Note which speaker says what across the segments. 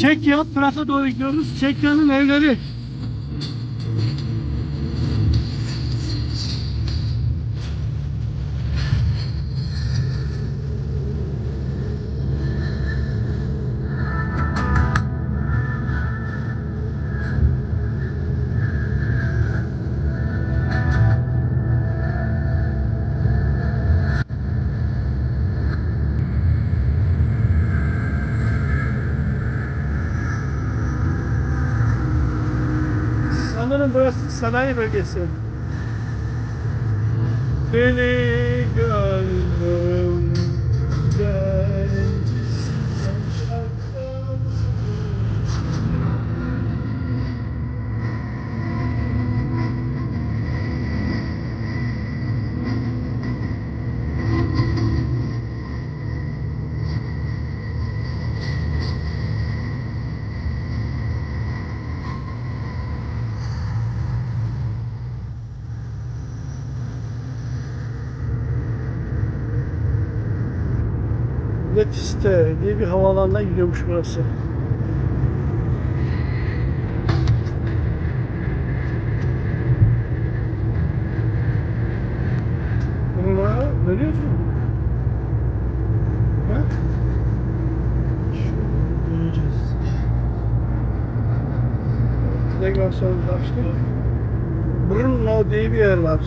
Speaker 1: Çekya Pırat'a doğru gidiyoruz. Çekya'nın evleri. Sanırım burası sanayi bölgesi. Beni Letiste diye bir havaalanına gidiyormuş burası. Bunlara veriyoruz mu? Ha? Navigasyonumuzu açtık. Brno diye bir yer var.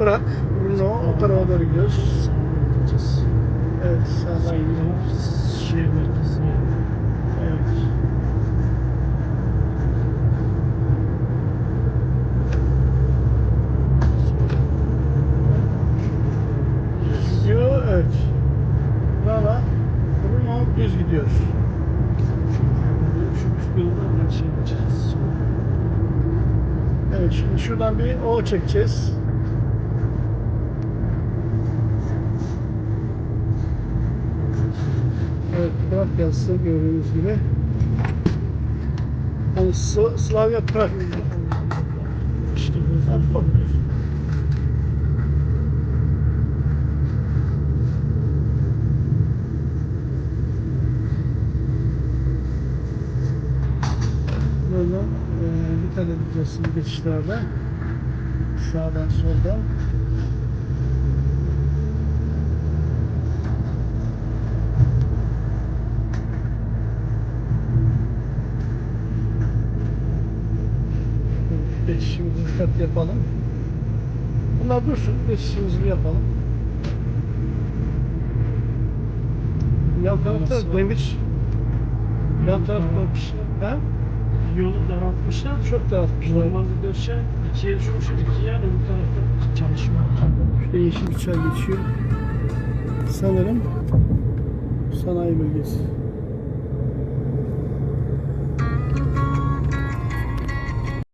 Speaker 1: Bırak. Brno o tarafa doğru gidiyoruz.
Speaker 2: Gideceğiz.
Speaker 1: Evet sağdan gidiyoruz.
Speaker 2: Şehir merkezine.
Speaker 1: Evet. Gidiyor, evet. Valla Brno düz gidiyoruz.
Speaker 2: Şu üst yoldan şey yapacağız.
Speaker 1: Evet şimdi şuradan bir O çekeceğiz. Yazısı gördüğünüz gibi. Yani Sl- Slavya Prag. Böyle e, dikkat edeceğiz geçişlerde. Sağdan soldan. Geçişimizi dikkat yapalım. Bunlar dursun. Geçişimizi bir yapalım. Yan tarafta demir. Yan tarafta ha?
Speaker 2: Yolu daraltmışlar.
Speaker 1: Çok dağıtmışlar.
Speaker 2: Normalde şey ikiye düşmüş. İkiye de bu tarafta çalışma.
Speaker 1: İşte yeşil bir çay geçiyor. Sanırım sanayi bölgesi.